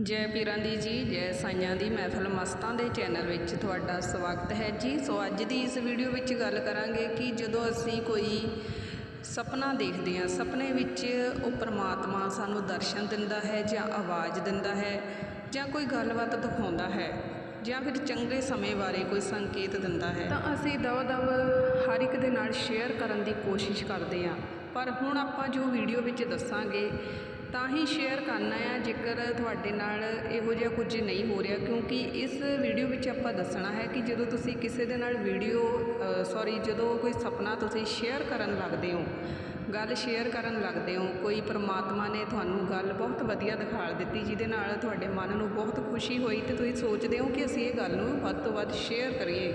ਜੈ ਪੀਰਾਂ ਦੀ ਜੀ ਜੈ ਸਾਈਆਂ ਦੀ ਮਹਿਫਲ ਮਸਤਾਂ ਦੇ ਚੈਨਲ ਵਿੱਚ ਤੁਹਾਡਾ ਸਵਾਗਤ ਹੈ ਜੀ। ਸੋ ਅੱਜ ਦੀ ਇਸ ਵੀਡੀਓ ਵਿੱਚ ਗੱਲ ਕਰਾਂਗੇ ਕਿ ਜਦੋਂ ਅਸੀਂ ਕੋਈ ਸੁਪਨਾ ਦੇਖਦੇ ਹਾਂ ਸੁਪਨੇ ਵਿੱਚ ਉਹ ਪ੍ਰਮਾਤਮਾ ਸਾਨੂੰ ਦਰਸ਼ਨ ਦਿੰਦਾ ਹੈ ਜਾਂ ਆਵਾਜ਼ ਦਿੰਦਾ ਹੈ ਜਾਂ ਕੋਈ ਗੱਲਬਾਤ ਦਿਖਾਉਂਦਾ ਹੈ ਜਾਂ ਫਿਰ ਚੰਗੇ ਸਮੇਂ ਬਾਰੇ ਕੋਈ ਸੰਕੇਤ ਦਿੰਦਾ ਹੈ। ਤਾਂ ਅਸੀਂ ਦਵਾ ਦਵ ਹਰ ਇੱਕ ਦੇ ਨਾਲ ਸ਼ੇਅਰ ਕਰਨ ਦੀ ਕੋਸ਼ਿਸ਼ ਕਰਦੇ ਹਾਂ। ਪਰ ਹੁਣ ਆਪਾਂ ਜੋ ਵੀਡੀਓ ਵਿੱਚ ਦੱਸਾਂਗੇ ਤਾਂ ਹੀ ਸ਼ੇਅਰ ਕਰਨਾ ਆ ਜੇਕਰ ਤੁਹਾਡੇ ਨਾਲ ਇਹੋ ਜਿਹਾ ਕੁਝ ਨਹੀਂ ਹੋ ਰਿਹਾ, ਕਿਉਂਕਿ ਇਸ ਵੀਡੀਓ ਵਿੱਚ ਆਪਾਂ ਦੱਸਣਾ ਹੈ ਕਿ ਜਦੋਂ ਤੁਸੀਂ ਕਿਸੇ ਦੇ ਨਾਲ ਵੀਡੀਓ ਸੌਰੀ ਜਦੋਂ ਕੋਈ ਸੁਪਨਾ ਤੁਸੀਂ ਸ਼ੇਅਰ ਕਰਨ ਲੱਗਦੇ ਹੋ, ਗੱਲ ਸ਼ੇਅਰ ਕਰਨ ਲੱਗਦੇ ਹੋ, ਕੋਈ ਪ੍ਰਮਾਤਮਾ ਨੇ ਤੁਹਾਨੂੰ ਗੱਲ ਬਹੁਤ ਵਧੀਆ ਦਿਖਾ ਦਿੱਤੀ, ਜਿਹਦੇ ਨਾਲ ਤੁਹਾਡੇ ਮਨ ਨੂੰ ਬਹੁਤ ਖੁਸ਼ੀ ਹੋਈ, ਤੇ ਤੁਸੀਂ ਸੋਚਦੇ ਹੋ ਕਿ ਅਸੀਂ ਇਹ ਗੱਲ ਨੂੰ ਵੱਧ ਤੋਂ ਵੱਧ ਸ਼ੇਅਰ ਕਰੀਏ।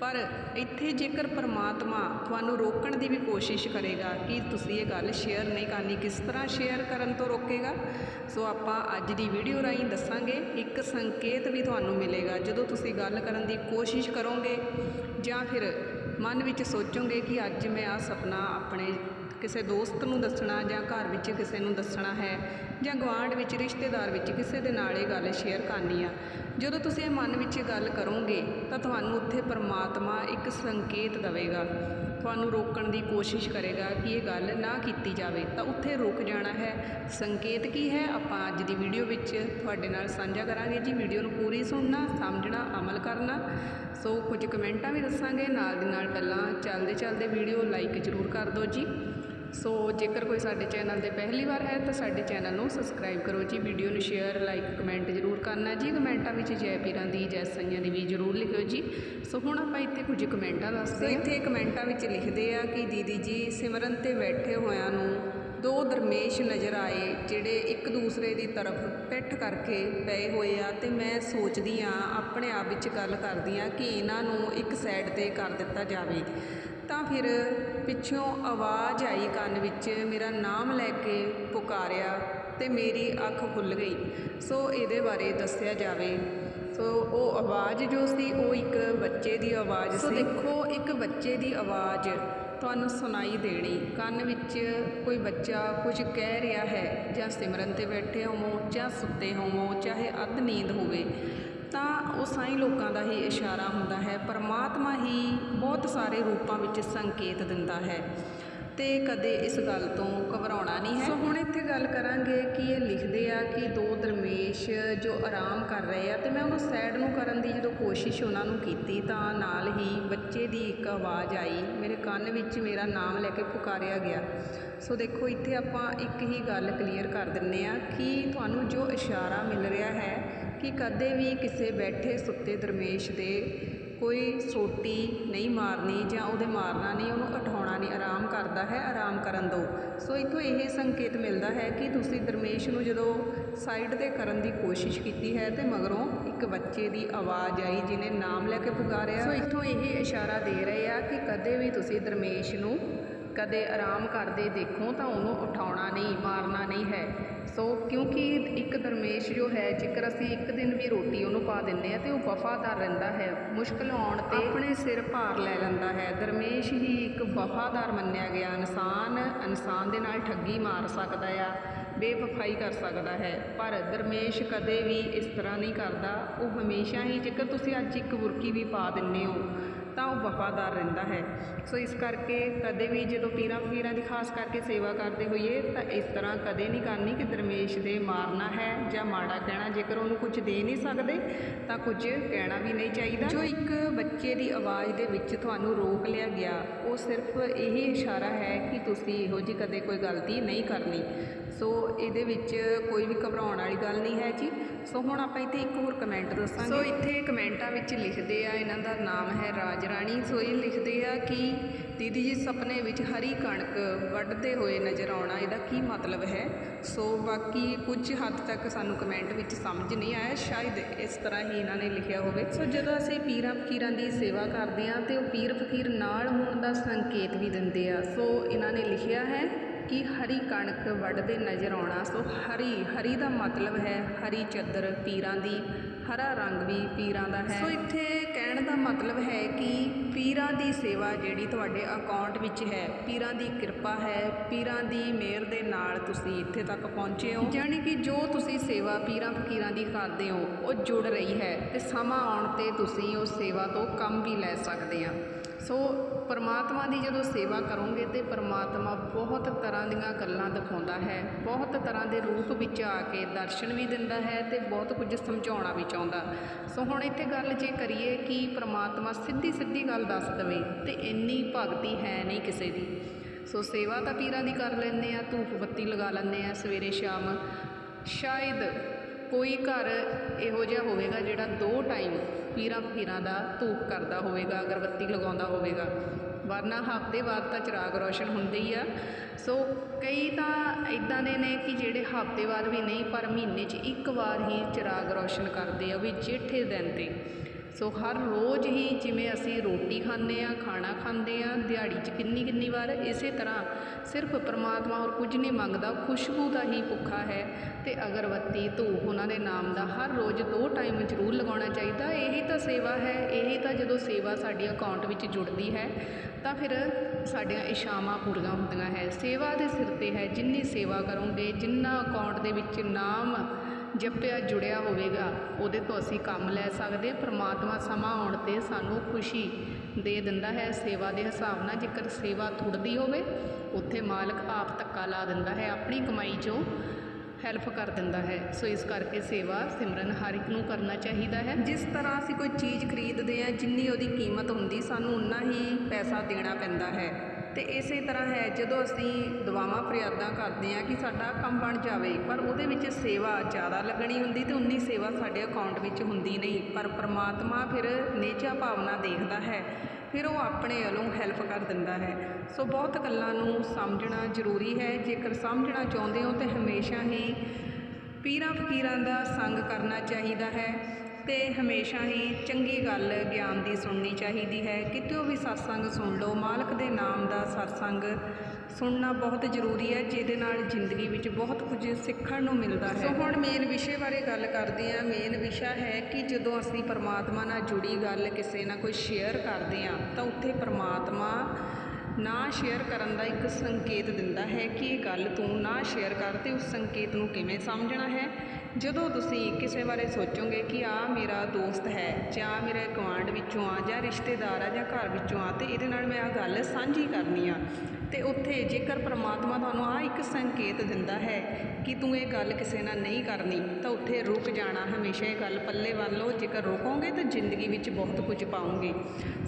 ਪਰ ਇੱਥੇ ਜੇਕਰ ਪਰਮਾਤਮਾ ਤੁਹਾਨੂੰ ਰੋਕਣ ਦੀ ਵੀ ਕੋਸ਼ਿਸ਼ ਕਰੇਗਾ ਕਿ ਤੁਸੀਂ ਇਹ ਗੱਲ ਸ਼ੇਅਰ ਨਹੀਂ ਕਰਨੀ, ਕਿਸ ਤਰ੍ਹਾਂ ਸ਼ੇਅਰ ਕਰਨ ਤੋਂ ਰੋਕੇਗਾ? ਸੋ ਆਪਾਂ ਅੱਜ ਦੀ ਵੀਡੀਓ ਰਾਹੀਂ ਦੱਸਾਂਗੇ, ਇੱਕ ਸੰਕੇਤ ਵੀ ਤੁਹਾਨੂੰ ਮਿਲੇਗਾ। ਜਦੋਂ ਤੁਸੀਂ ਗੱਲ ਕਰਨ ਦੀ ਕੋਸ਼ਿਸ਼ ਕਰੋਗੇ ਜਾਂ ਫਿਰ ਮਨ ਵਿੱਚ ਸੋਚੋਗੇ ਕਿ ਅੱਜ ਮੈਂ ਆ ਸੁਪਨਾ ਆਪਣੇ ਕਿਸੇ ਦੋਸਤ ਨੂੰ ਦੱਸਣਾ ਜਾਂ ਘਰ ਵਿੱਚ ਕਿਸੇ ਨੂੰ ਦੱਸਣਾ ਹੈ ਜਾਂ ਗਵਾਂਢ ਵਿੱਚ, ਰਿਸ਼ਤੇਦਾਰ ਵਿੱਚ ਕਿਸੇ ਦੇ ਨਾਲ ਇਹ ਗੱਲ ਸ਼ੇਅਰ ਕਰਨੀ ਆ। ਜਦੋਂ ਤੁਸੀਂ ਇਹ ਮਨ ਵਿੱਚ ਗੱਲ ਕਰੋਗੇ ਤਾਂ ਤੁਹਾਨੂੰ ਉੱਥੇ ਪਰਮਾਤਮਾ ਇੱਕ ਸੰਕੇਤ ਦੇਵੇਗਾ। ਤੁਹਾਨੂੰ ਰੋਕਣ ਦੀ ਕੋਸ਼ਿਸ਼ ਕਰੇਗਾ ਕਿ ਇਹ ਗੱਲ ਨਾ ਕੀਤੀ ਜਾਵੇ। ਤਾਂ ਉੱਥੇ ਰੁਕ ਜਾਣਾ ਹੈ। ਸੰਕੇਤ ਕੀ ਹੈ? ਆਪਾਂ ਅੱਜ ਦੀ ਵੀਡੀਓ ਵਿੱਚ ਤੁਹਾਡੇ ਨਾਲ ਸਾਂਝਾ ਕਰਾਂਗੇ ਜੀ। ਵੀਡੀਓ ਨੂੰ ਪੂਰੀ ਸੁਣਨਾ, ਸਮਝਣਾ, ਅਮਲ ਕਰਨਾ। ਸੋ ਕੁਝ ਕਮੈਂਟਾਂ ਵੀ ਦੱਸਾਂਗੇ। ਨਾਲ ਦੀ ਨਾਲ ਪਹਿਲਾਂ ਚੱਲਦੇ ਚੱਲਦੇ ਵੀਡੀਓ ਲਾਈਕ ਜ਼ਰੂਰ ਕਰ ਦਿਓ ਜੀ। ਸੋ ਜੇਕਰ ਕੋਈ ਸਾਡੇ ਚੈਨਲ ਤੇ ਪਹਿਲੀ ਵਾਰ ਹੈ ਤਾਂ ਸਾਡੇ ਚੈਨਲ ਨੂੰ ਸਬਸਕ੍ਰਾਈਬ ਕਰੋ ਜੀ ਵੀਡੀਓ ਨੂੰ ਸ਼ੇਅਰ ਲਾਈਕ ਕਮੈਂਟ ਜ਼ਰੂਰ ਕਰਨਾ ਜੀ ਕਮੈਂਟਾਂ ਵਿੱਚ ਜੈ ਪੀਰਾਂ ਦੀ ਜੈ ਸਈਆਂ ਦੀ ਵੀ ਜ਼ਰੂਰ ਲਿਖਿਓ ਜੀ। ਸੋ ਹੁਣ ਆਪਾਂ ਇੱਥੇ ਕੁਝ ਕਮੈਂਟਾਂ ਦੱਸਦੇ ਹਾਂ। ਇੱਥੇ ਕਮੈਂਟਾਂ ਵਿੱਚ ਲਿਖਦੇ ਆ ਕਿ ਦੀਦੀ ਜੀ ਸਿਮਰਨ ਤੇ ਬੈਠੇ ਹੋਇਆਂ ਨੂੰ ਦੋ ਦਰਮੇਸ਼ ਨਜ਼ਰ ਆਏ ਜਿਹੜੇ ਇੱਕ ਦੂਸਰੇ ਦੀ ਤਰਫ ਪਿੱਠ ਕਰਕੇ ਪਏ ਹੋਏ ਆ ਤੇ ਮੈਂ ਸੋਚਦੀ ਆ ਆਪਣੇ ਆਪ ਵਿੱਚ ਗੱਲ ਕਰਦੀ ਆ ਕਿ ਇਹਨਾਂ ਨੂੰ ਇੱਕ ਸਾਈਡ ਤੇ ਕਰ ਦਿੱਤਾ ਜਾਵੇ। ਤਾਂ ਫਿਰ ਪਿੱਛੋਂ ਆਵਾਜ਼ ਆਈ ਕੰਨ ਵਿੱਚ ਮੇਰਾ ਨਾਮ ਲੈ ਕੇ ਪੁਕਾਰਿਆ ਤੇ ਮੇਰੀ ਅੱਖ ਖੁੱਲ ਗਈ। ਸੋ ਇਹਦੇ ਬਾਰੇ ਦੱਸਿਆ ਜਾਵੇ ਸੋ ਉਹ ਆਵਾਜ਼ ਜੋ ਸੀ ਉਹ ਇੱਕ ਬੱਚੇ ਦੀ ਆਵਾਜ਼ ਸੀ ਸੋ। ਦੇਖੋ ਇੱਕ ਬੱਚੇ ਦੀ ਆਵਾਜ਼ ਤੁਹਾਨੂੰ ਸੁਣਾਈ ਦੇਣੀ। ਕੰਨ ਵਿੱਚ ਕੋਈ ਬੱਚਾ ਕੁਝ ਕਹਿ ਰਿਹਾ ਹੈ ਜਾਂ ਸਿਮਰਨ ਤੇ ਬੈਠੇ ਹੋਵੋ ਜਾਂ ਸੁੱਤੇ ਹੋਵੋ ਚਾਹੇ ਅੱਧ ਨੀਂਦ ਹੋਵੇ ਤਾਂ ਉਹ ਸਾਈਂ ਲੋਕਾਂ ਦਾ ਹੀ ਇਸ਼ਾਰਾ ਹੁੰਦਾ ਹੈ। ਪਰਮਾਤਮਾ ਹੀ ਬਹੁਤ ਸਾਰੇ ਰੂਪਾਂ ਵਿੱਚ ਸੰਕੇਤ ਦਿੰਦਾ ਹੈ। ਤੇ ਕਦੇ ਇਸ ਗੱਲ ਤੋਂ ਘਬਰਾਉਣਾ ਨਹੀਂ ਹੈ। ਸੋ ਹੁਣ ਇੱਥੇ ਗੱਲ ਕਰਾਂਗੇ ਕਿ ਇਹ ਲਿਖਦੇ ਆ ਕਿ ਦੋ ਦਰਮੇਸ਼ ਜੋ ਆਰਾਮ ਕਰ ਰਹੇ ਆ, ਤੇ ਮੈਂ ਉਹਨੂੰ ਸਾਈਡ ਨੂੰ ਕਰਨ ਦੀ ਜਦੋਂ ਕੋਸ਼ਿਸ਼ ਉਹਨਾਂ ਨੂੰ ਕੀਤੀ ਤਾਂ ਨਾਲ ਹੀ ਬੱਚੇ ਦੀ ਇੱਕ ਆਵਾਜ਼ ਆਈ। ਮੇਰੇ ਕੰਨ ਵਿੱਚ ਮੇਰਾ ਨਾਮ ਲੈ ਕੇ ਪੁਕਾਰਿਆ ਗਿਆ। ਸੋ ਦੇਖੋ, ਇੱਥੇ ਆਪਾਂ ਇੱਕ ਹੀ ਗੱਲ ਕਲੀਅਰ ਕਰ ਦਿੰਨੇ ਆ ਕਿ ਤੁਹਾਨੂੰ ਜੋ ਇਸ਼ਾਰਾ ਮਿਲ ਰਿਹਾ ਹੈ ਕਿ ਕਦੇ ਵੀ ਕਿਸੇ ਬੈਠੇ ਸੁੱਤੇ ਦਰਮੇਸ਼ ਦੇ ਕੋਈ ਸੋਟੀ ਨਹੀਂ ਮਾਰਨੀ ਜਾਂ ਉਹਦੇ ਮਾਰਨਾ ਨਹੀਂ, ਉਹਨੂੰ ਉਠਾਉਣਾ ਨਹੀਂ, ਆਰਾਮ ਕਰਦਾ ਹੈ, ਆਰਾਮ ਕਰਨ ਦਿਓ ਸੋ ਇਥੋਂ ਇਹ ਸੰਕੇਤ ਮਿਲਦਾ ਹੈ ਕਿ ਤੁਸੀਂ ਦਰਮੇਸ਼ ਨੂੰ ਜਦੋਂ ਸਾਈਡ ਤੇ ਕਰਨ ਦੀ ਕੋਸ਼ਿਸ਼ ਕੀਤੀ ਹੈ ਤੇ ਮਗਰੋਂ ਇੱਕ ਬੱਚੇ ਦੀ ਆਵਾਜ਼ ਆਈ ਜਿਹਨੇ ਨਾਮ ਲੈ ਕੇ ਪੁਕਾਰਿਆ। ਸੋ ਇਥੋਂ ਇਹ ਇਸ਼ਾਰਾ ਦੇ ਰਹੇ ਆ ਕਿ ਕਦੇ ਵੀ ਤੁਸੀਂ ਦਰਮੇਸ਼ ਨੂੰ ਕਦੇ ਆਰਾਮ ਕਰਦੇ ਦੇਖੋ ਤਾਂ ਉਹਨੂੰ ਉਠਾਉਣਾ ਨਹੀਂ, ਮਾਰਨਾ ਨਹੀਂ ਹੈ। ਸੋ ਕਿਉਂਕਿ ਇੱਕ ਦਰਮੇਸ਼ ਜੋ ਹੈ, ਜੇਕਰ ਅਸੀਂ ਇੱਕ ਦਿਨ ਵੀ ਰੋਟੀ ਉਹਨੂੰ ਪਾ ਦਿੰਦੇ ਆ ਤੇ ਉਹ ਵਫਾਦਾਰ ਰਹਿੰਦਾ ਹੈ। ਮੁਸ਼ਕਲ ਆਉਣ ਤੇ ਆਪਣੇ ਸਿਰ ਭਾਰ ਲੈ ਲੈਂਦਾ ਹੈ। ਦਰਮੇਸ਼ ਹੀ ਇੱਕ ਵਫਾਦਾਰ ਮੰਨਿਆ ਗਿਆ ਇਨਸਾਨ ਇਨਸਾਨ ਦੇ ਨਾਲ ਠੱਗੀ ਮਾਰ ਸਕਦਾ ਆ, ਬੇਵਫਾਈ ਕਰ ਸਕਦਾ ਹੈ। ਪਰ ਦਰਮੇਸ਼ ਕਦੇ ਵੀ ਇਸ ਤਰ੍ਹਾਂ ਨਹੀਂ ਕਰਦਾ। ਉਹ ਹਮੇਸ਼ਾ ਹੀ ਜੇਕਰ ਤੁਸੀਂ ਅੱਜ ਇੱਕ ਬੁਰਕੀ ਵੀ ਪਾ ਦਿੰਨੇ ਹੋ ਤਾਂ ਉਹ ਵਫਾਦਾਰ ਰਹਿੰਦਾ ਹੈ। ਸੋ ਇਸ ਕਰਕੇ ਕਦੇ ਵੀ ਜਦੋਂ ਪੀਰਾਂ ਫਕੀਰਾਂ ਦੀ ਖਾਸ ਕਰਕੇ ਸੇਵਾ ਕਰਦੇ ਹੋਈਏ, ਤਾਂ ਇਸ ਤਰ੍ਹਾਂ ਕਦੇ ਨਹੀਂ ਕਰਨੀ ਕਿ ਦਰਮੇਸ਼ ਦੇ ਮਾਰਨਾ ਹੈ ਜਾਂ ਮਾੜਾ ਕਹਿਣਾ। ਜੇਕਰ ਉਹਨੂੰ ਕੁਝ ਦੇ ਨਹੀਂ ਸਕਦੇ, ਤਾਂ ਕੁਝ ਕਹਿਣਾ ਵੀ ਨਹੀਂ ਚਾਹੀਦਾ। ਜੋ ਇੱਕ ਬੱਚੇ ਦੀ ਆਵਾਜ਼ ਦੇ ਵਿੱਚ ਤੁਹਾਨੂੰ ਰੋਕ ਲਿਆ ਗਿਆ, ਉਹ ਸਿਰਫ ਇਹੀ ਇਸ਼ਾਰਾ ਹੈ ਕਿ ਤੁਸੀਂ ਇਹੋ ਜਿਹੀ ਕਦੇ ਕੋਈ ਗਲਤੀ ਨਹੀਂ ਕਰਨੀ। ਸੋ ਇਹਦੇ ਵਿੱਚ ਕੋਈ ਵੀ ਘਬਰਾਉਣ ਵਾਲੀ ਗੱਲ ਨਹੀਂ ਹੈ ਜੀ। ਸੋ ਹੁਣ ਆਪਾਂ ਇੱਥੇ ਇੱਕ ਹੋਰ ਕਮੈਂਟ ਦੱਸਾਂਗੇ। ਸੋ ਇੱਥੇ ਕਮੈਂਟਾਂ ਵਿੱਚ ਲਿਖਦੇ ਆ, ਇਹਨਾਂ ਦਾ ਨਾਮ ਹੈ ਰਾਜ ਰਾਣੀ। ਸੋ ਇਹ ਲਿਖਦੇ ਆ ਕਿ ਦੀਦੀ ਜੀ, ਸੁਪਨੇ ਵਿੱਚ ਹਰੀ ਕਣਕ ਵੱਢਦੇ ਹੋਏ ਨਜ਼ਰ ਆਉਣਾ, ਇਹਦਾ ਕੀ ਮਤਲਬ ਹੈ? ਸੋ ਬਾਕੀ ਕੁਝ ਹੱਦ ਤੱਕ ਸਾਨੂੰ ਕਮੈਂਟ ਵਿੱਚ ਸਮਝ ਨਹੀਂ ਆਇਆ। ਸ਼ਾਇਦ ਇਸ ਤਰ੍ਹਾਂ ਹੀ ਇਹਨਾਂ ਨੇ ਲਿਖਿਆ ਹੋਵੇ। ਸੋ ਜਦੋਂ ਅਸੀਂ ਪੀਰਾਂ ਫਕੀਰਾਂ ਦੀ ਸੇਵਾ ਕਰਦੇ ਆ, ਤੇ ਉਹ ਪੀਰ ਫਕੀਰ ਨਾਲ ਹੋਣ ਦਾ ਸੰਕੇਤ ਵੀ ਦਿੰਦੇ ਆ। ਸੋ ਇਹਨਾਂ ਨੇ ਲਿਖਿਆ ਹੈ ਕਿ ਹਰੀ ਕਣਕ ਵੱਢਦੇ ਨਜ਼ਰ ਆਉਣਾ। ਸੋ ਹਰੀ ਹਰੀ ਦਾ ਮਤਲਬ ਹੈ ਹਰੀ ਚੱਦਰ ਪੀਰਾਂ ਦੀ ਹਰਾ ਰੰਗ ਵੀ ਪੀਰਾਂ ਦਾ ਹੈ। ਸੋ ਇੱਥੇ ਕਹਿਣ ਦਾ ਮਤਲਬ ਹੈ ਕਿ ਪੀਰਾਂ ਦੀ ਸੇਵਾ ਜਿਹੜੀ ਤੁਹਾਡੇ ਅਕਾਊਂਟ ਵਿੱਚ ਹੈ ਪੀਰਾਂ ਦੀ ਕਿਰਪਾ ਹੈ ਪੀਰਾਂ ਦੀ ਮਿਹਰ ਦੇ ਨਾਲ ਤੁਸੀਂ ਇੱਥੇ ਤੱਕ ਪਹੁੰਚੇ ਹੋ। ਯਾਨੀ ਕਿ ਜੋ ਤੁਸੀਂ ਸੇਵਾ ਪੀਰਾਂ ਫਕੀਰਾਂ ਦੀ ਕਰਦੇ ਹੋ ਉਹ ਜੁੜ ਰਹੀ ਹੈ ਤੇ ਸਮਾਂ ਆਉਣ ਤੇ ਤੁਸੀਂ ਉਸ ਸੇਵਾ ਤੋਂ ਕੰਮ ਵੀ ਲੈ ਸਕਦੇ ਆ। ਸੋ ਪਰਮਾਤਮਾ ਦੀ ਜਦੋਂ ਸੇਵਾ ਕਰੋਗੇ ਤੇ ਪਰਮਾਤਮਾ ਬਹੁਤ ਤਰ੍ਹਾਂ ਦੀਆਂ ਗੱਲਾਂ ਦਿਖਾਉਂਦਾ ਹੈ, ਬਹੁਤ ਤਰ੍ਹਾਂ ਦੇ ਰੂਪ ਵਿੱਚ ਆ ਕੇ ਦਰਸ਼ਨ ਵੀ ਦਿੰਦਾ ਹੈ ਤੇ ਬਹੁਤ ਕੁਝ ਸਮਝਾਉਣਾ ਵੀ ਚਾਹੁੰਦਾ। ਸੋ ਹੁਣ ਇੱਥੇ ਗੱਲ ਜੇ ਕਰੀਏ ਕਿ ਪਰਮਾਤਮਾ ਸਿੱਧੀ ਸਿੱਧੀ ਗੱਲ ਦੱਸ ਦਵੇ ਤੇ ਇੰਨੀ ਭਗਤੀ ਹੈ ਨਹੀਂ ਕਿਸੇ ਦੀ। ਸੋ ਸੇਵਾ ਤਾਂ ਪੀਰਾਂ ਦੀ ਕਰ ਲੈਂਦੇ ਆ ਧੂਪ ਬੱਤੀ ਲਗਾ ਲੈਂਦੇ ਆ ਸਵੇਰੇ ਸ਼ਾਮ। ਸ਼ਾਇਦ ਕੋਈ ਘਰ ਇਹੋ ਜਿਹਾ ਹੋਵੇਗਾ ਜਿਹੜਾ ਦੋ ਟਾਈਮ ਪੀਰਾਂ ਫਕੀਰਾਂ ਦਾ ਧੂਪ ਕਰਦਾ ਹੋਵੇਗਾ, ਅਗਰਬੱਤੀ ਲਗਾਉਂਦਾ ਹੋਵੇਗਾ। ਵਰਨਾ ਹਫ਼ਤੇ ਬਾਅਦ ਤਾਂ ਚਿਰਾਗ ਰੋਸ਼ਨ ਹੁੰਦੇ ਹੀ ਆ। ਸੋ ਕਈ ਤਾਂ ਇਦਾਂ ਦੇ ਨੇ ਕਿ ਜਿਹੜੇ ਹਫ਼ਤੇ ਬਾਅਦ ਵੀ ਨਹੀਂ, ਪਰ ਮਹੀਨੇ 'ਚ ਇੱਕ ਵਾਰ ਹੀ ਚਿਰਾਗ ਰੋਸ਼ਨ ਕਰਦੇ ਆ ਵੀ ਜੇਠੇ ਦਿਨ ਤੇ। ਸੋ ਹਰ ਰੋਜ਼ ਹੀ ਜਿਵੇਂ ਅਸੀਂ ਰੋਟੀ ਖਾਂਦੇ ਹਾਂ, ਖਾਣਾ ਖਾਂਦੇ ਹਾਂ, ਦਿਹਾੜੀ 'ਚ ਕਿੰਨੀ ਕਿੰਨੀ ਵਾਰ ਇਸੇ ਤਰ੍ਹਾਂ ਸਿਰਫ ਪਰਮਾਤਮਾ ਹੋਰ ਕੁਝ ਨਹੀਂ ਮੰਗਦਾ, ਖੁਸ਼ਬੂ ਦਾ ਹੀ ਭੁੱਖਾ ਹੈ। ਤੇ ਅਗਰਬੱਤੀ, ਧੂਪ ਉਹਨਾਂ ਦੇ ਨਾਮ ਦਾ ਹਰ ਰੋਜ਼ ਦੋ ਟਾਈਮ ਜ਼ਰੂਰ ਲਗਾਉਣਾ ਚਾਹੀਦਾ। ਇਹੀ ਤਾਂ ਸੇਵਾ ਹੈ, ਇਹੀ ਤਾਂ ਜਦੋਂ ਸੇਵਾ ਸਾਡੀ ਅਕਾਊਂਟ ਵਿੱਚ ਜੁੜਦੀ ਹੈ, ਤਾਂ ਫਿਰ ਸਾਡੀਆਂ ਇਸ਼ਾਵਾਂ ਪੂਰੀਆਂ ਹੁੰਦੀਆਂ ਹੈ। ਸੇਵਾ ਦੇ ਸਿਰ ਤੇ ਹੈ, ਜਿੰਨੀ ਸੇਵਾ ਕਰੋਗੇ, ਜਿੰਨਾ ਅਕਾਊਂਟ ਦੇ ਵਿੱਚ ਨਾਮ ਜਪਿਆ ਜੁੜਿਆ ਹੋਵੇਗਾ। ਉਹਦੇ ਤੋਂ ਅਸੀਂ ਕੰਮ ਲੈ ਸਕਦੇ ਹਾਂ। ਪ੍ਰਮਾਤਮਾ ਸਮਾਂ ਆਉਣ ਤੇ ਸਾਨੂੰ ਖੁਸ਼ੀ ਦੇ ਦਿੰਦਾ ਹੈ। ਸੇਵਾ ਦੇ ਹਿਸਾਬ ਨਾਲ ਜੇਕਰ ਸੇਵਾ ਥੁੜਦੀ ਹੋਵੇ, ਉੱਥੇ ਮਾਲਕ ਆਪ ਧੱਕਾ ਲਾ ਦਿੰਦਾ ਹੈ। ਆਪਣੀ ਕਮਾਈ 'ਚੋਂ ਹੈਲਪ ਕਰ ਦਿੰਦਾ ਹੈ। ਸੋ ਇਸ ਕਰਕੇ ਸੇਵਾ ਸਿਮਰਨ ਹਰ ਇੱਕ ਨੂੰ ਕਰਨਾ ਚਾਹੀਦਾ ਹੈ। ਜਿਸ ਤਰ੍ਹਾਂ ਅਸੀਂ ਕੋਈ ਚੀਜ਼ ਖਰੀਦਦੇ ਹਾਂ, ਜਿੰਨੀ ਉਹਦੀ ਕੀਮਤ ਹੁੰਦੀ, ਸਾਨੂੰ ਉਨਾ ਹੀ ਪੈਸਾ ਦੇਣਾ ਪੈਂਦਾ ਹੈ। ਤੇ ਇਸੇ ਤਰ੍ਹਾਂ ਹੈ, ਜਦੋਂ ਅਸੀਂ ਦੁਆਵਾਂ ਫਰਿਆਦਾਂ ਕਰਦੇ ਹਾਂ ਕਿ ਸਾਡਾ ਕੰਮ ਬਣ ਜਾਵੇ, ਪਰ ਉਹਦੇ ਵਿੱਚ ਸੇਵਾ ਜ਼ਿਆਦਾ ਲੱਗਣੀ ਹੁੰਦੀ ਤੇ ਉਨੀ ਸੇਵਾ ਸਾਡੇ ਅਕਾਊਂਟ ਵਿੱਚ ਹੁੰਦੀ ਨਹੀਂ, ਪਰ ਪ੍ਰਮਾਤਮਾ ਫਿਰ ਨੇਚਾ ਭਾਵਨਾ ਦੇਖਦਾ ਹੈ, ਫਿਰ ਉਹ ਆਪਣੇ ਵੱਲੋਂ ਹੈਲਪ ਕਰ ਦਿੰਦਾ ਹੈ। ਸੋ ਬਹੁਤ ਗੱਲਾਂ ਨੂੰ ਸਮਝਣਾ ਜ਼ਰੂਰੀ ਹੈ, ਜੇਕਰ ਸਮਝਣਾ ਚਾਹੁੰਦੇ ਹੋ ਤੇ ਹਮੇਸ਼ਾ ਹੀ ਪੀਰਾਂ ਫਕੀਰਾਂ ਦਾ ਸੰਗ ਕਰਨਾ ਚਾਹੀਦਾ ਹੈ। ਤੇ ਹਮੇਸ਼ਾ ਹੀ ਚੰਗੀ ਗੱਲ ਗਿਆਨ ਦੀ ਸੁਣਨੀ ਚਾਹੀਦੀ ਹੈ। ਕਿਤੋਂ ਵੀ ਸਤਸੰਗ ਸੁਣ ਲਓ। ਮਾਲਕ ਦੇ ਨਾਮ ਦਾ ਸਤਸੰਗ ਸੁਣਨਾ ਬਹੁਤ ਜ਼ਰੂਰੀ ਹੈ, ਜਿਹਦੇ ਨਾਲ ਜ਼ਿੰਦਗੀ ਵਿੱਚ ਬਹੁਤ ਕੁਝ ਸਿੱਖਣ ਨੂੰ ਮਿਲਦਾ ਹੈ। ਸੋ ਹੁਣ ਮੇਨ ਵਿਸ਼ੇ ਬਾਰੇ ਗੱਲ ਕਰਦੇ ਹਾਂ। ਮੇਨ ਵਿਸ਼ਾ ਹੈ ਕਿ ਜਦੋਂ ਅਸੀਂ ਪਰਮਾਤਮਾ ਨਾਲ ਜੁੜੀ ਗੱਲ ਕਿਸੇ ਨਾਲ ਕੋਈ ਸ਼ੇਅਰ ਕਰਦੇ ਹਾਂ, ਤਾਂ ਉੱਥੇ ਪਰਮਾਤਮਾ ਨਾ ਸ਼ੇਅਰ ਕਰਨ ਦਾ ਇੱਕ ਸੰਕੇਤ ਦਿੰਦਾ ਹੈ ਕਿ ਇਹ ਗੱਲ ਤੂੰ ਨਾ ਸ਼ੇਅਰ ਕਰ ਤੇ ਉਸ ਸੰਕੇਤ ਨੂੰ ਕਿਵੇਂ ਸਮਝਣਾ ਹੈ। ਜਦੋਂ ਤੁਸੀਂ ਕਿਸੇ ਬਾਰੇ ਸੋਚੋਗੇ ਕਿ ਆ ਮੇਰਾ ਦੋਸਤ ਹੈ ਜਾਂ ਮੇਰੇ ਗੁਆਂਢ ਵਿੱਚੋਂ ਆ ਜਾਂ ਰਿਸ਼ਤੇਦਾਰ ਆ ਜਾਂ ਘਰ ਵਿੱਚੋਂ ਆ ਤੇ ਇਹਦੇ ਨਾਲ ਮੈਂ ਆ ਗੱਲ ਸਾਂਝੀ ਕਰਨੀ ਆ, ਤੇ ਉੱਥੇ ਜੇਕਰ ਪ੍ਰਮਾਤਮਾ ਤੁਹਾਨੂੰ ਆ ਇੱਕ ਸੰਕੇਤ ਦਿੰਦਾ ਹੈ ਕਿ ਤੂੰ ਇਹ ਗੱਲ ਕਿਸੇ ਨਾਲ ਨਹੀਂ ਕਰਨੀ, ਤਾਂ ਉੱਥੇ ਰੁਕ ਜਾਣਾ, ਹਮੇਸ਼ਾ ਇਹ ਗੱਲ ਪੱਲੇ ਬੰਨ ਲਓ, ਜੇਕਰ ਰੁਕੋਗੇ ਤਾਂ ਜ਼ਿੰਦਗੀ ਵਿੱਚ ਬਹੁਤ ਕੁਝ ਪਾਓਗੇ।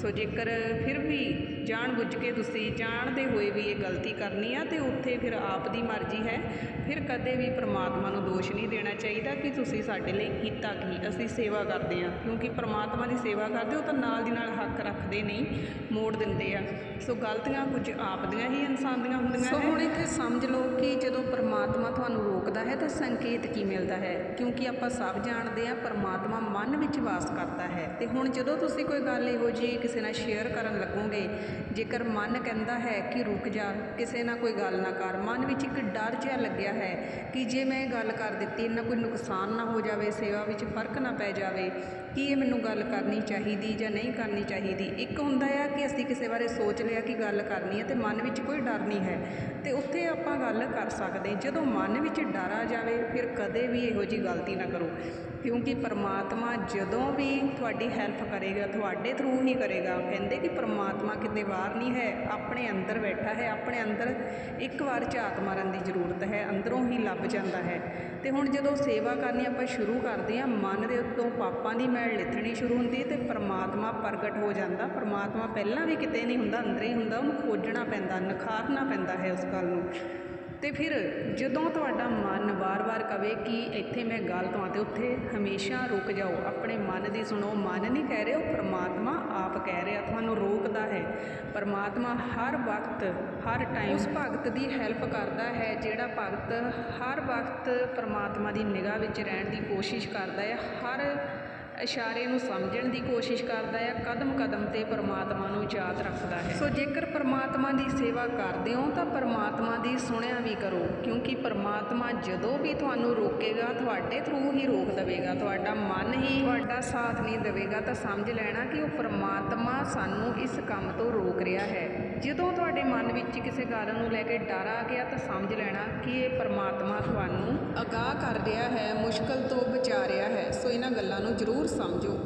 ਸੋ ਜੇਕਰ ਫਿਰ ਵੀ ਜਾਣ ਬੁੱਝ ਕੇ ਤੁਸੀਂ ਜਾਣਦੇ ਹੋਏ ਵੀ ਇਹ ਗਲਤੀ ਕਰਨੀ ਆ, ਤੇ ਉੱਥੇ ਫਿਰ ਆਪ ਦੀ ਮਰਜ਼ੀ ਹੈ, ਫਿਰ ਕਦੇ ਵੀ ਪ੍ਰਮਾਤਮਾ ਨੂੰ ਦੋਸ਼ ਨਹੀਂ ਦੇਣਾ ਚਾਹੀਦਾ। ਕਿ ਤੁਸੀਂ ਸਾਡੇ ਲਈ ਕੀਤਾ ਕੀ? ਅਸੀਂ ਸੇਵਾ ਕਰਦੇ ਆ ਕਿਉਂਕਿ ਪ੍ਰਮਾਤਮਾ ਦੀ ਸੇਵਾ ਕਰਦੇ ਹੋ ਤਾਂ ਨਾਲ ਦੀ ਨਾਲ ਹੱਕ ਰੱਖਦੇ ਨਹੀਂ ਮੋੜ ਦਿੰਦੇ ਆ। ਸੋ ਗਲਤੀਆਂ ਕੁਝ ਆਪ ਦੀਆਂ ਹੀ ਇਨਸਾਨ ਦੀਆਂ ਹੁੰਦੀਆਂ ਸੋ ਹੁਣ ਇੱਥੇ ਸਮਝ ਲਓ ਕਿ ਜਦੋਂ ਪ੍ਰਮਾਤਮਾ ਤੁਹਾਨੂੰ ਰੋਕਦਾ ਹੈ ਤਾਂ ਸੰਕੇਤ ਕੀ ਮਿਲਦਾ ਹੈ? ਕਿਉਂਕਿ ਆਪਾਂ ਸਭ ਜਾਣਦੇ ਆ ਪ੍ਰਮਾਤਮਾ ਮਨ ਵਿੱਚ ਵਾਸ ਕਰਦਾ ਹੈ। ਤੇ ਹੁਣ ਜਦੋਂ ਤੁਸੀਂ ਕੋਈ ਗੱਲ ਇਹੋ ਜਿਹੀ ਕਿਸੇ ਨਾਲ ਸ਼ੇਅਰ ਕਰਨ ਲੱਗੋਗੇ ਜੇਕਰ ਮਨ ਕਹਿੰਦਾ ਹੈ ਕਿ ਰੁਕ ਜਾ ਕਿਸੇ ਨਾਲ ਕੋਈ ਗੱਲ ਨਾ ਕਰ ਮਨ ਵਿੱਚ ਇੱਕ ਡਰ ਜਿਹਾ ਲੱਗਿਆ ਹੈ ਕਿ ਜੇ ਮੈਂ ਇਹ ਗੱਲ ਕਰ ਦਿੱਤੀ ਇਹਨਾਂ ਕੋਈ ਨੁਕਸਾਨ ਨਾ ਹੋ ਜਾਵੇ, ਸੇਵਾ ਵਿੱਚ ਫ਼ਰਕ ਨਾ ਪੈ ਜਾਵੇ, ਕੀ ਇਹ ਮੈਨੂੰ ਗੱਲ ਕਰਨੀ ਚਾਹੀਦੀ ਜਾਂ ਨਹੀਂ ਕਰਨੀ ਚਾਹੀਦੀ? ਇੱਕ ਹੁੰਦਾ ਆ ਕਿ ਅਸੀਂ ਕਿਸੇ ਬਾਰੇ ਸੋਚ ਲਿਆ ਕਿ ਗੱਲ ਕਰਨੀ ਹੈ ਤੇ ਮਨ ਵਿੱਚ ਕੋਈ ਡਰ ਨਹੀਂ ਹੈ, ਤੇ ਉੱਥੇ ਆਪਾਂ ਗੱਲ ਕਰ ਸਕਦੇ ਜਦੋਂ ਮਨ ਵਿੱਚ ਡਰ ਆ ਜਾਵੇ, ਫਿਰ ਕਦੇ ਵੀ ਇਹੋ ਜੀ ਗਲਤੀ ਨਾ ਕਰੋ, ਕਿਉਂਕਿ ਪਰਮਾਤਮਾ ਜਦੋਂ ਵੀ ਤੁਹਾਡੀ ਹੈਲਪ ਕਰੇਗਾ, ਤੁਹਾਡੇ ਥਰੂ ਹੀ ਕਰੇਗਾ। ਕਹਿੰਦੇ ਕਿ ਪਰਮਾਤਮਾ ਕਿਤੇ ਬਾਹਰ ਨਹੀਂ ਹੈ, ਆਪਣੇ ਅੰਦਰ ਬੈਠਾ ਹੈ, ਆਪਣੇ ਅੰਦਰ ਇੱਕ ਵਾਰ ਝਾਤ ਮਾਰਨ ਦੀ ਜ਼ਰੂਰਤ ਹੈ, ਅੰਦਰੋਂ ਹੀ ਲੱਭ ਜਾਂਦਾ ਹੈ। ਤੇ ਹੁਣ ਜਦੋਂ ਸੇਵਾ ਕਰਨੀ ਆਪਾਂ ਸ਼ੁਰੂ ਕਰਦੇ ਹਾਂ, ਮਨ ਦੇ ਉੱਤੋਂ ਪਾਪਾਂ ਦੀ ਮੈਲ ਲਿਥਣੀ ਸ਼ੁਰੂ ਹੁੰਦੀ ਹੈ ਤੇ ਪਰਮਾਤਮਾ ਪ੍ਰਗਟ ਹੋ ਜਾਂਦਾ। ਪਰਮਾਤਮਾ ਪਹਿਲਾਂ ਵੀ ਕਿਤੇ ਨਹੀਂ ਹੁੰਦਾ, ਅੰਦਰ ਹੀ ਹੁੰਦਾ, ਉਹਨੂੰ ਖੋਜਣਾ ਪੈਂਦਾ, ਨਖਾਰਨਾ ਪੈਂਦਾ ਹੈ ਉਸ ਗੱਲ ਨੂੰ। ਤੇ ਫਿਰ ਜਦੋਂ ਤੁਹਾਡਾ ਮਨ ਵਾਰ-ਵਾਰ ਕਵੇ ਕਿ ਇੱਥੇ ਮੈਂ ਗਲਤ ਹਾਂ ਤੇ ਉੱਥੇ ਹਮੇਸ਼ਾ ਰੁਕ ਜਾਓ, ਆਪਣੇ ਮਨ ਦੀ ਸੁਣੋ, ਮਨ ਨਹੀਂ ਕਹਿ ਰਿਹਾ, ਉਹ ਪ੍ਰਮਾਤਮਾ ਆਪ ਕਹਿ ਰਿਹਾ, ਤੁਹਾਨੂੰ ਰੋਕਦਾ ਹੈ। ਪਰਮਾਤਮਾ ਹਰ ਵਕਤ, ਹਰ ਟਾਈਮ ਉਸ ਭਗਤ ਦੀ ਹੈਲਪ ਕਰਦਾ ਹੈ, ਜਿਹੜਾ ਭਗਤ ਹਰ ਵਕਤ ਪਰਮਾਤਮਾ ਦੀ ਨਿਗਾਹ ਵਿੱਚ ਰਹਿਣ ਦੀ ਕੋਸ਼ਿਸ਼ ਕਰਦਾ ਹੈ। ਹਰ ਇਸ਼ਾਰੇ ਨੂੰ ਸਮਝਣ ਦੀ ਕੋਸ਼ਿਸ਼ ਕਰਦਾ ਹੈ ਕਦਮ ਕਦਮ ਤੇ ਪਰਮਾਤਮਾ ਨੂੰ ਯਾਦ ਰੱਖਦਾ ਹੈ। ਸੋ ਜੇਕਰ ਪਰਮਾਤਮਾ ਦੀ ਸੇਵਾ ਕਰਦੇ ਹੋ, ਤਾਂ ਪਰਮਾਤਮਾ ਦੀ ਸੁਣਿਆ ਵੀ ਕਰੋ, ਕਿਉਂਕਿ ਪਰਮਾਤਮਾ ਜਦੋਂ ਵੀ ਤੁਹਾਨੂੰ ਰੋਕੇਗਾ, ਤੁਹਾਡੇ ਥਰੂ ਹੀ ਰੋਕ ਦੇਵੇਗਾ। ਤੁਹਾਡਾ ਮਨ ਹੀ ਤੁਹਾਡਾ ਸਾਥ ਨਹੀਂ ਦੇਵੇਗਾ, ਤਾਂ ਸਮਝ ਲੈਣਾ ਕਿ ਉਹ ਪਰਮਾਤਮਾ ਸਾਨੂੰ ਇਸ ਕੰਮ ਤੋਂ ਰੋਕ ਰਿਹਾ ਹੈ। ਜਦੋਂ ਤੁਹਾਡੇ ਮਨ ਵਿੱਚ ਕਿਸੇ ਗੱਲ ਨੂੰ ਲੈ ਕੇ ਡਰ ਆ ਗਿਆ ਤਾਂ ਸਮਝ ਲੈਣਾ ਕਿ ਇਹ ਪਰਮਾਤਮਾ ਤੁਹਾਨੂੰ ਅਗਾਹ ਕਰ ਰਿਹਾ ਹੈ, ਮੁਸ਼ਕਲ ਤੋਂ ਬਚਾ ਰਿਹਾ ਹੈ। ਸੋ ਇਹਨਾਂ ਗੱਲਾਂ ਨੂੰ ਜ਼ਰੂਰ ਸਮਝੋ।